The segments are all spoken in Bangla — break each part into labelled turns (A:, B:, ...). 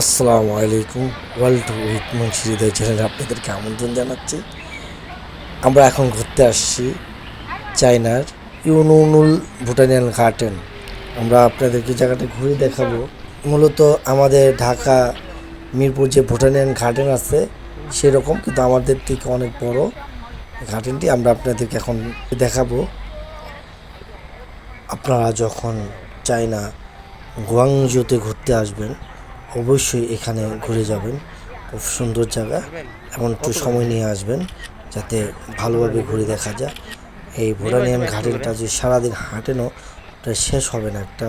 A: আসসালামু আলাইকুম, ওয়ার্ল্ড উইথ মুন্সি হৃদয় চ্যানেলে আপনাদেরকে আমন্ত্রণ জানাচ্ছি। আমরা এখন ঘুরতে আসছি চায়নার ইউনুনুল ভুটানিয়ান গার্ডেন আমরা আপনাদেরকে জায়গাটা ঘুরে দেখাবো। মূলত আমাদের ঢাকা, মিরপুর যে ভুটানিয়ান গার্ডেন আছে, সেরকম, কিন্তু আমাদের থেকে অনেক বড় গার্ডেনটি আমরা আপনাদেরকে এখন দেখাবো। আপনারা যখন চায়না গুয়াংজুতে ঘুরতে আসবেন অবশ্যই এখানে ঘুরে যাবেন। খুব সুন্দর জায়গা এবং একটু সময় নিয়ে আসবেন যাতে ভালোভাবে ঘুরে দেখা যায়। এই ভুটানিয়ান গার্ডেনটা যে সারাদিন হাঁটেনও, ওটা শেষ হবে না। একটা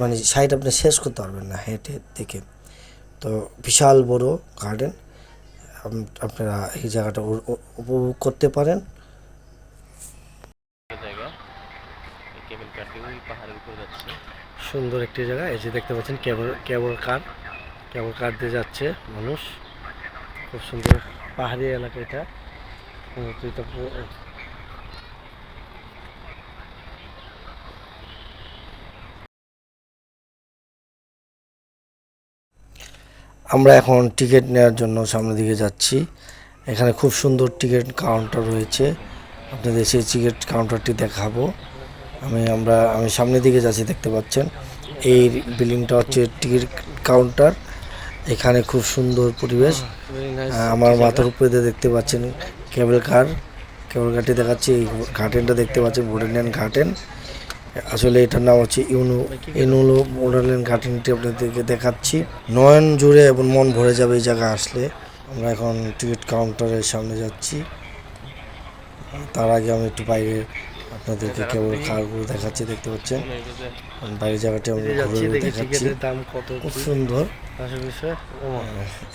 A: মানে সাইড আপনি শেষ করতে পারবেন না হেঁটে দেখে। তো বিশাল বড় গার্ডেন আপনারা এই জায়গাটা উপভোগ করতে পারেন।
B: জায়গা। পাহাড়ের যাচ্ছে।
A: সুন্দর একটি জায়গা। এই যে দেখতে পাচ্ছেন, কেবল কেবল কার কেবল কার দিয়ে যাচ্ছে মানুষ। খুব সুন্দর পাহাড়ি এলাকা এটা। আমরা এখন টিকিট নেওয়ার জন্য সামনের দিকে যাচ্ছি। এখানে খুব সুন্দর টিকিট কাউন্টার রয়েছে। আপনাদের সেই টিকিট কাউন্টারটি দেখাবো। আমি আমরা, আমি সামনের দিকে যাচ্ছি, দেখতে পাচ্ছেন। এই বিল্ডিংটা হচ্ছে টিকিট কাউন্টার। এখানে খুব সুন্দর পরিবেশ। আমার মাথার উপরে দেখতে পাচ্ছেন কেবল কার কেবল কারটি দেখাচ্ছি, এই গার্ডেনটা দেখতে পাচ্ছেন ভুটানিয়ান গার্ডেন আসলে এটার নাম হচ্ছে ইউনু ইনুলো ভুটানিয়ান গার্ডেনটি আপনাদেরকে দেখাচ্ছি। নয়ন জুড়ে এবং মন ভরে যাবে এই জায়গায় আসলে। আমরা এখন টিকিট কাউন্টারের সামনে যাচ্ছি। তার আগে আমি একটু বাইরে আপনাদেরকে কেবল কারগুলো দেখাচ্ছি দেখতে পাচ্ছেন? বাইরের জায়গাটি আমরা ঘুরে দেখাচ্ছি।
C: দাম কত
A: খুব সুন্দর।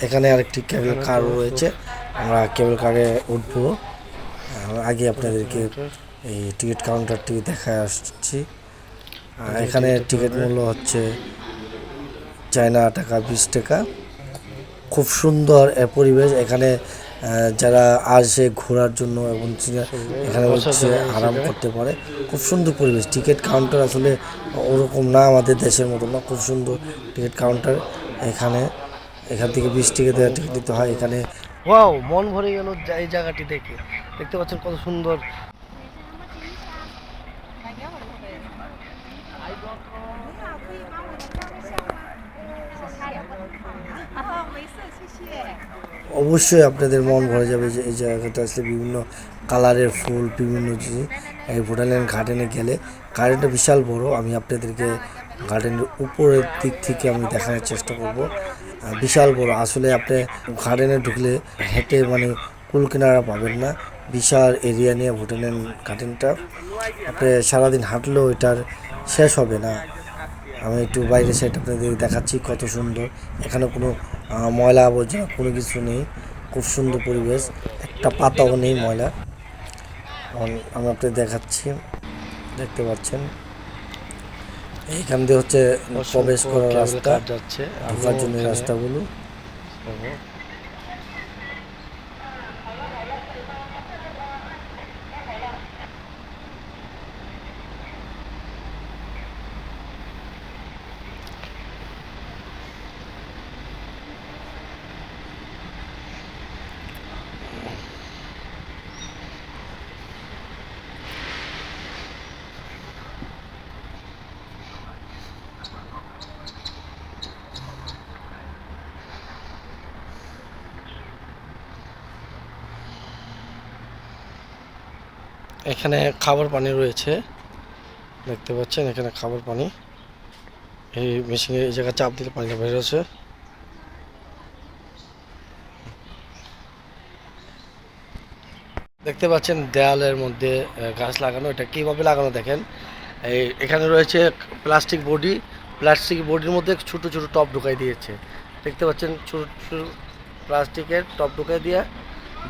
A: এখানে আরেকটি কেবল কার রয়েছে। আমরা কেবল কারে উঠবো। আগে আপনাদেরকে এই টিকিট কাউন্টারটি দেখা আসছি। আর এখানে টিকিট মূল্য হচ্ছে চায়না টাকা বিশ টাকা। খুব সুন্দর পরিবেশ। এখানে যারা আসে ঘোরার জন্য এবং এখানে হচ্ছে আরাম করতে পারে খুব সুন্দর পরিবেশ। টিকিট কাউন্টার আসলে ওরকম না আমাদের দেশের মতো না খুব সুন্দর টিকিট কাউন্টার। এখানে এখান থেকে বিশ টিকিট দেওয়া টিকিট দিতে হয় এখানে
C: ওয়াও মন ভরে গেল এই জায়গাটি দেখে। দেখতে পাচ্ছেন কত সুন্দর।
D: Yeah.
A: অবশ্যই আপনাদের মন ভরে যাবে যে এই জায়গাতে আসলে বিভিন্ন কালারের ফুল, বিভিন্ন জিনিস এই ভুটানল্যান্ড গার্ডেনে গেলে গার্ডেনটা বিশাল বড়। আমি আপনাদেরকে গার্ডেনের উপরের দিক থেকে আমি দেখানোর চেষ্টা করব। বিশাল বড়। আসলে আপনি গার্ডেনে ঢুকলে হেঁটে মানে কুল কিনারা পাবেন না। বিশাল এরিয়া নিয়ে ভুটানের গার্ডেনটা আপনি সারাদিন হাঁটলেও এটার শেষ হবে না। আমি একটু বাইরে সাইড আপনাদের দেখাচ্ছি কত সুন্দর। এখানে কোনো ময়লা আবর্জনা কোনো কিছু নেই। খুব সুন্দর পরিবেশ। একটা পাতাও নেই ময়লা। আম- আমি আপনাদের দেখাচ্ছি। দেখতে পাচ্ছেন? এইখান দিয়ে হচ্ছে প্রবেশ করার রাস্তা।
C: যাচ্ছে।
A: ঢোকার জন্য রাস্তাগুলো।
C: এখানে খাবার পানি রয়েছে। দেখতে পাচ্ছেন এখানে খাবার পানি। এই মেশিনে এই জায়গায় চাপ দিলে পানিটা বেরোচ্ছে দেখতে পাচ্ছেন দেয়ালের মধ্যে গাছ লাগানো। এটা কীভাবে লাগানো দেখেন? এই এখানে রয়েছে প্লাস্টিক বডি। প্লাস্টিক বডির মধ্যে ছোট ছোট টপ ঢুকাই দিয়েছে। দেখতে পাচ্ছেন ছোট ছোট প্লাস্টিকের টপ ঢুকাই দিয়ে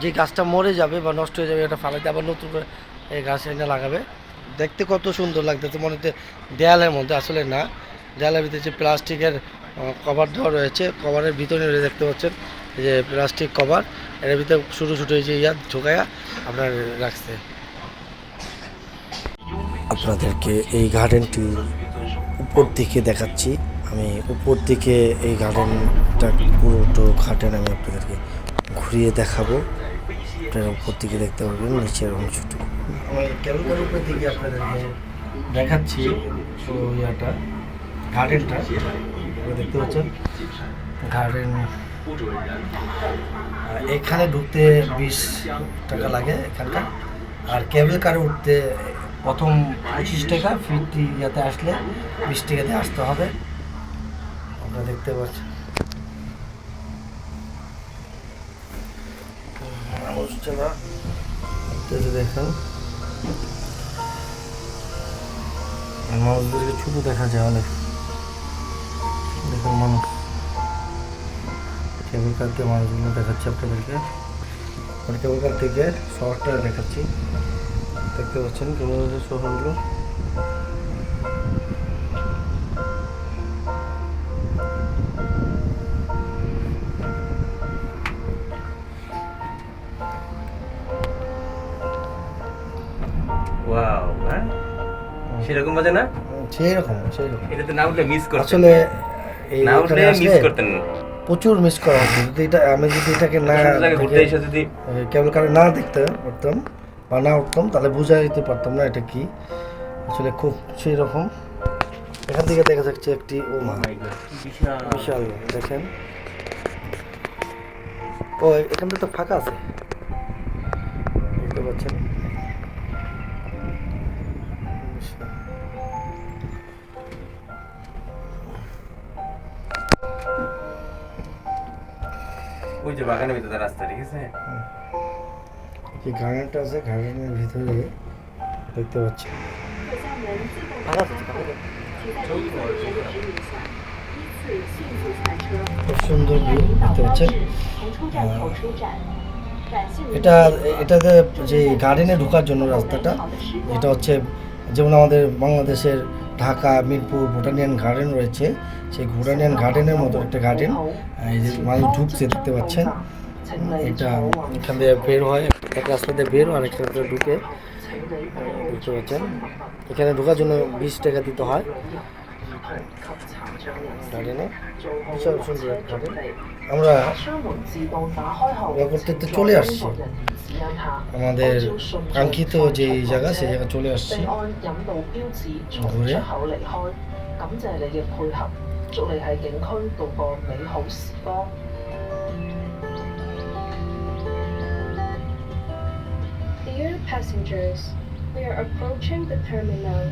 C: যে গাছটা মরে যাবে বা নষ্ট হয়ে যাবে, এটা ফালাইতে আবার নতুন করে এই গাছ এনে লাগাবে। দেখতে কত সুন্দর লাগতেছে, মনে হচ্ছে দেয়ালের মধ্যে, আসলে না। দেয়ালের ভিতরে যে প্লাস্টিকের কভার দেওয়া রয়েছে, কভারের ভিতরে দেখতে পাচ্ছেন? যে প্লাস্টিক কভার, এর ভিতরে ছোটো ছোটো যে ইয়া ঢুকাইয়া আপনার রাখছে।
A: আপনাদেরকে এই গার্ডেনটি উপর দিকে দেখাচ্ছি। আমি উপর দিকে এই গার্ডেনটা পুরোটো ঘাটেন আমি আপনাদেরকে ঘুরিয়ে দেখাবো। আপনারা উপর থেকে দেখতে পারবেন নিচের অংশটুকু। কার উপর দিকে আপনাদেরকে দেখাচ্ছি ইয়াটা গার্ডেনটা দেখতে পাচ্ছেন? গার্ডেন এখানে ঢুকতে বিশ টাকা লাগে এখানকার। আর কেবল কারে উঠতে প্রথম পঁচিশ টাকা ফিরতি ইয়াতে আসলে বিশ টাকাতে আসতে হবে। আপনারা দেখতে পাচ্ছেন। মানুষটা না। দেখেন। মানুষদেরকে ছোট দেখা যায় অনেক। দেখুন মানুষ। কেবল কার মানুষগুলো দেখাচ্ছি আপনাদেরকে। কেবল কার থেকে শহরটা দেখাচ্ছি। দেখতে পাচ্ছেন কেবল শহরগুলো
B: সেরকম বাজে না?
A: সেই রকম সেই রকম
B: এটাতে না উঠলে মিস করতেন।
A: আসলে
B: না উঠলে মিস করতেন।
A: প্রচুর মিস করা হতো। যদি এটা আমি যদি এটাকে না
B: ঘুরতে এসে যদি
A: কেবল কারে না দেখতে পারতাম বা না উঠতাম তাহলে বোঝা যেতে পারতাম না এটা কি। আসলে খুব সেই রকম এখান থেকে দেখা যাচ্ছে একটি ও মা
B: বিশাল।
A: বিশাল দেখেন। ও এখানটা তো ফাঁকা আছে। দেখতে পাচ্ছেন?
B: ওই যে বাগানের ভিতরে রাস্তা, ঠিক আছে
A: যে গার্ডেনটা আছে গার্ডেনের ভিতরে দেখতে পাচ্ছি। খুব সুন্দর ভিউ, দেখতে পাচ্ছেন এটা এটাতে যে গার্ডেনে ঢোকার জন্য রাস্তাটা, এটা হচ্ছে যেমন আমাদের বাংলাদেশের ঢাকা, মিরপুর, ভুটানিয়ান গার্ডেন রয়েছে। সেই ভুটানিয়ান গার্ডেনের মতো একটা গার্ডেন এই যে মানুষ ঢুকছে, দেখতে পাচ্ছেন। এটা এখান থেকে বের হয় এক রাস্তা দিয়ে বের হয় একটা রাস্তা ঢুকে দেখতে পাচ্ছেন। এখানে ঢোকার জন্য বিশ টাকা দিতে হয়। গার্ডেনে বিশাল সুন্দর এক গার্ডেন আমরা করতে চলে আসছি আমাদের কাঙ্ক্ষিত যে জায়গা সেই জায়গা চলে আসছি
E: ঘুরে
F: Dear passengers, we are approaching the terminal.